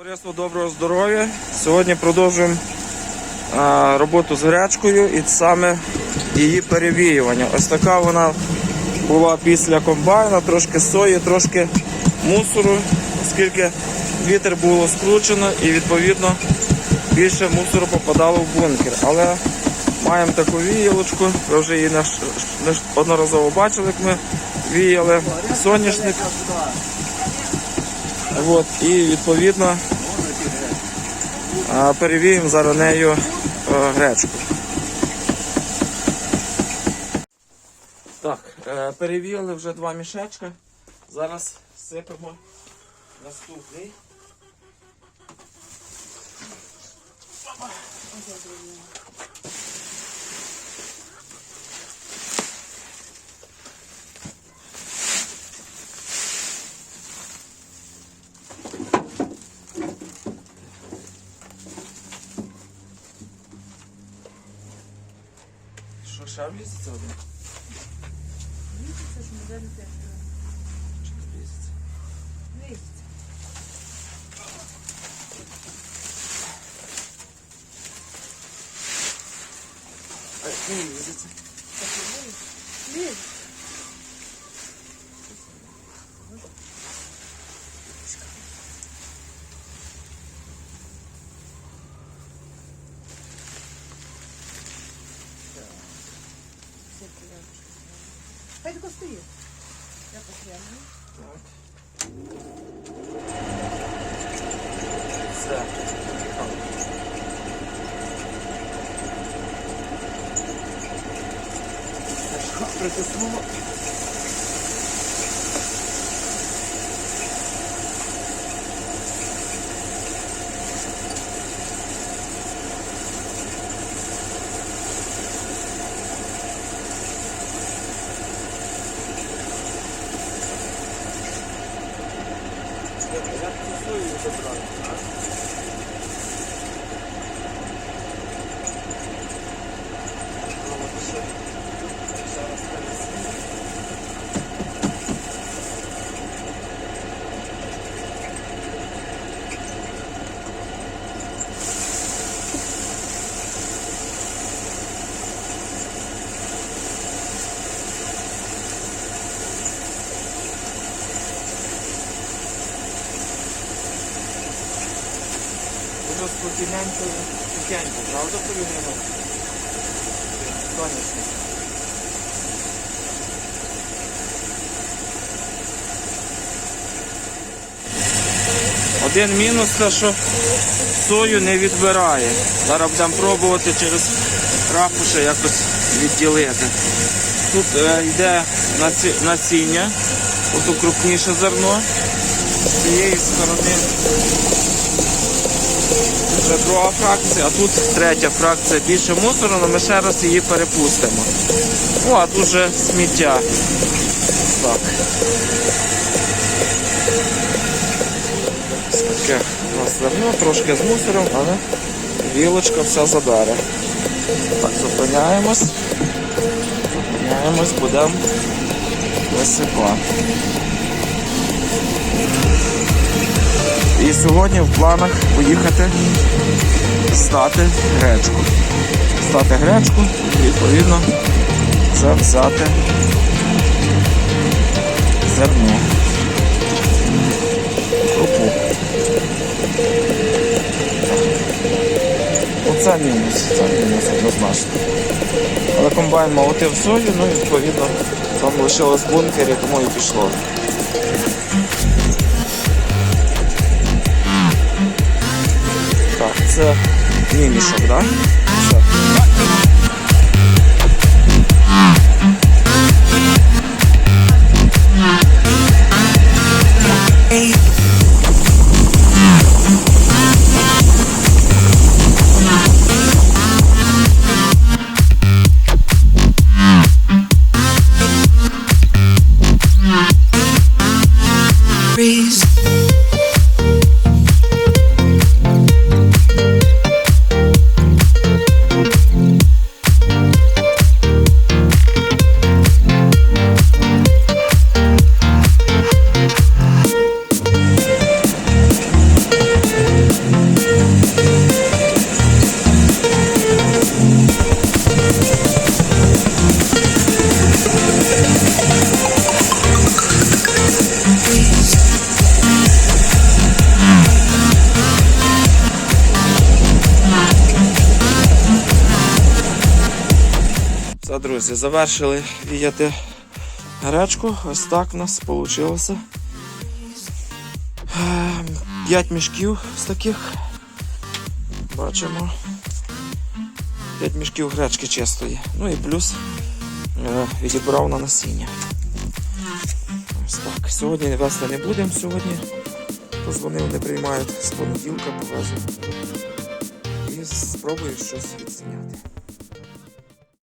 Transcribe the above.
Товариство доброго здоров'я. Сьогодні продовжуємо а, роботу з гречкою і саме її перевіювання. Ось така вона була після комбайна, трошки сої, трошки мусору, оскільки вітер було скручено і відповідно більше мусору попадало в бункер. Але маємо таку віялочку, ви вже її наш- наш- одноразово бачили, як ми віяли соняшник. От, і відповідно перевіємо зараз нею е, гречку. Так, е, перевіяли вже два мішечка. Зараз сипемо наступний. Що, ще влізеться один? Місяця ж модель теж Чи не влізеться? місяця. Ай, не влізеться. Ліз. Хай тако стоїть. Я потримаю. Так. Все. Притиснуло? Як Спокійненько, тихенько, правда, повинно? Сонячно. Один мінус те, що сою не відбирає. Зараз будемо пробувати через рапуші якось відділити. Тут е, йде насіння, ото крупніше зерно. З цієї сторони вже друга фракція, а тут третя фракція більше мусору, але ми ще раз її перепустимо. О, а тут вже сміття. Так. Таке у нас зерно, трошки з мусором, але вілочка вся забере. Так, зупиняємось. Зупиняємось, будемо висипати. І сьогодні в планах поїхати стати гречку. Стати гречку і відповідно взяти зерно. Крупу. Оце мінус, це мінус однозначно. Але комбайн молотив сою, ну і відповідно там лишилось бункері, тому і пішло. Це так? Да? Друзі, завершили віяти гречку. Ось так в нас вийшло. П'ять мішків з таких. Бачимо. П'ять мішків гречки чистої. Ну і плюс е, відібрав на насіння. Ось так. Сьогодні вести не будемо. Сьогодні позвонив, не приймають з понеділка, повезу. І спробую щось відзняти.